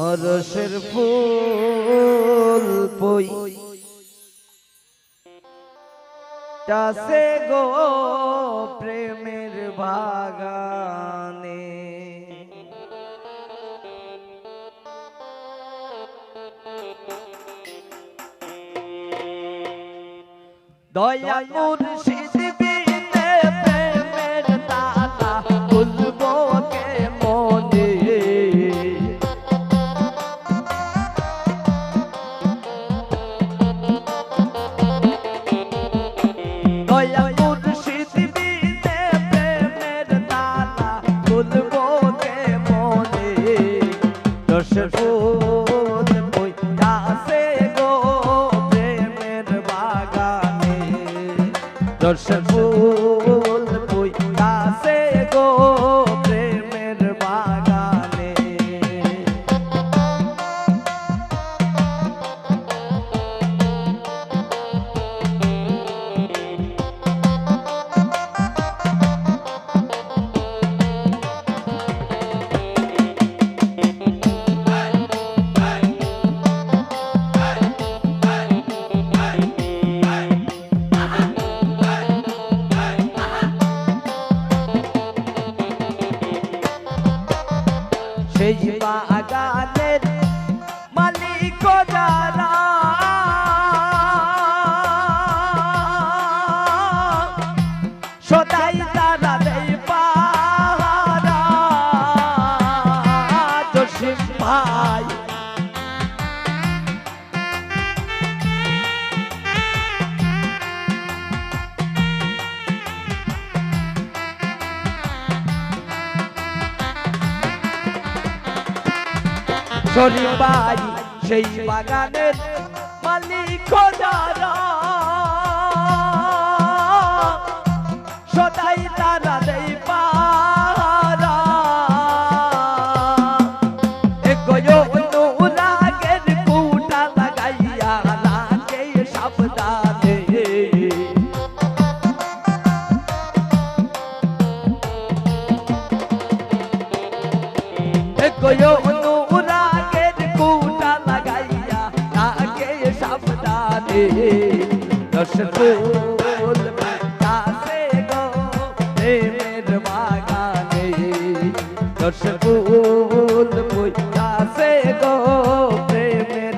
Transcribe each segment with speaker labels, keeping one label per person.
Speaker 1: অরসের ফুল পই চাষে গো প্রেমের বাগানে। দয়া মুর্শিদ বিনে দর্শন শরীর ভাই সেই বাগানের মালিক যারা। সদাই তারা দেই পাহারা। এগোয়ো অনুরাগের কুটা লাগাইয়া লাগে সাবধানে। গয়ো সাবধানে দশ ফুল কাছে গো প্রেমের বাগানে দশ ফুল কাছে গো প্রেমের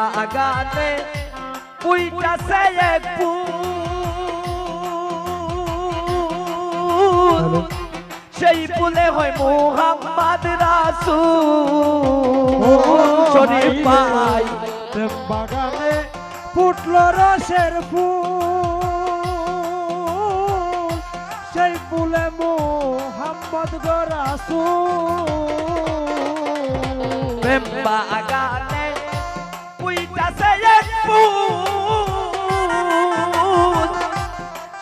Speaker 1: বাগানে পুইটাছে এক ফুল সেই ফুলে হয় মোহাম্মদ রাসূল। শরীফ
Speaker 2: প্রেম বাগানে ফুটল রসের ফুল। সেই ফুলে মোহাম্মদ গরাসু
Speaker 1: বাগানে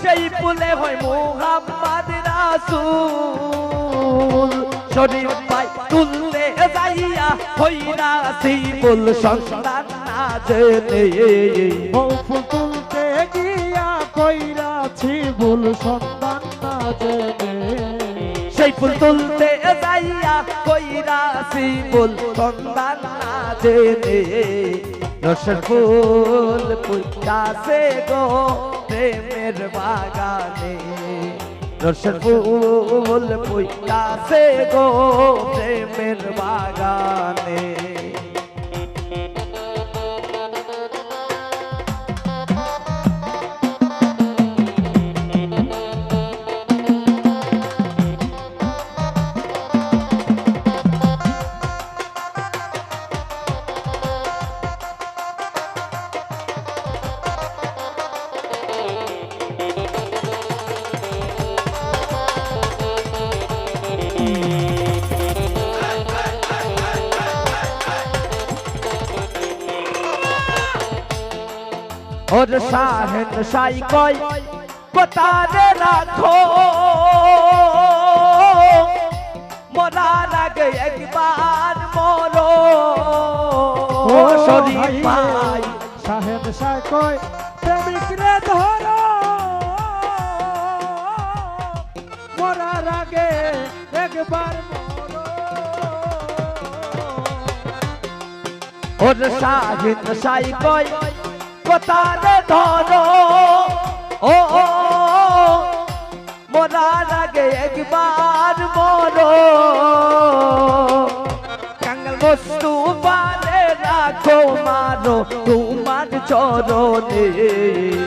Speaker 1: সেই ফুলে হয় মোহাম্মদ রাসূল। শরীফ ভাই তুলতে যাইয়া হইরা সিবুল সন্তান না জেনে
Speaker 2: ও ফুল তুলতে গিয়া কইরাছি ভুল সন্তান না জেনে
Speaker 1: সেই ফুল তুলতে যাইয়া কইরা সিবুল সন্তান না জেনে রসের ফুল পুইটাছে গো প্রেমের বাগানে। রসের ফুল পুইটাছে গো প্রেমের বাগানে। ওর শাহেন সাই কয় কোতারে রাখো মরার আগে একবার মরো ও শরীর ভাই
Speaker 2: সাহেব সাহেব কই প্রেমিক রে ধরো মরার আগে একবার মরো
Speaker 1: ওর শাহিন সাই কয় কোতারে ধরো ও মরার আগে একবার মরো কাঙ্গাল বস্তু পারে রাখো মারো তোমার চরণে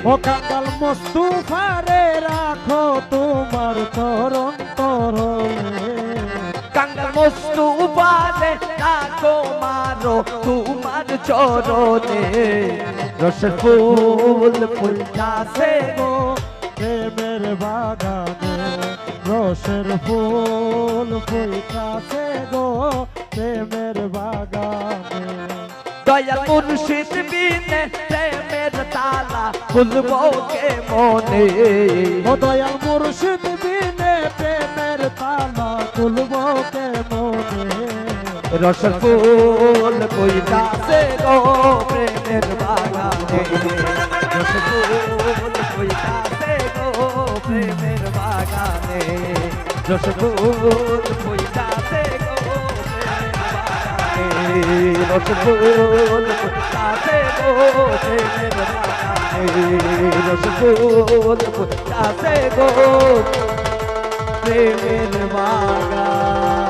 Speaker 2: ও কাঙ্গাল মুস্তুফারে রাখো তোমার চরণ তরলে
Speaker 1: কাঙ্গাল বস্তু পারে রাখো মারো তোমার চরণে রসের ফুল ফুলটাছে
Speaker 2: গো। প্রেমের বাগানে রসের ফুল ফুলকাছে গো। প্রেমের বাগানে
Speaker 1: দয়াল মুর্শিদ বিনে প্রেমের তালা খুলবো কে মনে
Speaker 2: ও দয়াল মুর্শিদ
Speaker 1: রসের ফুল কইতাছে গো প্রেমের বাগানে? রসের ফুল কইতাছে গো প্রেমের বাগানে? রসের ফুল কইতাছে গো প্রেমের বাগানে? রসের ফুল কইতাছে গো প্রেমের বাগানে? রসের ফুল কইতাছে গো প্রেমের বাগানে?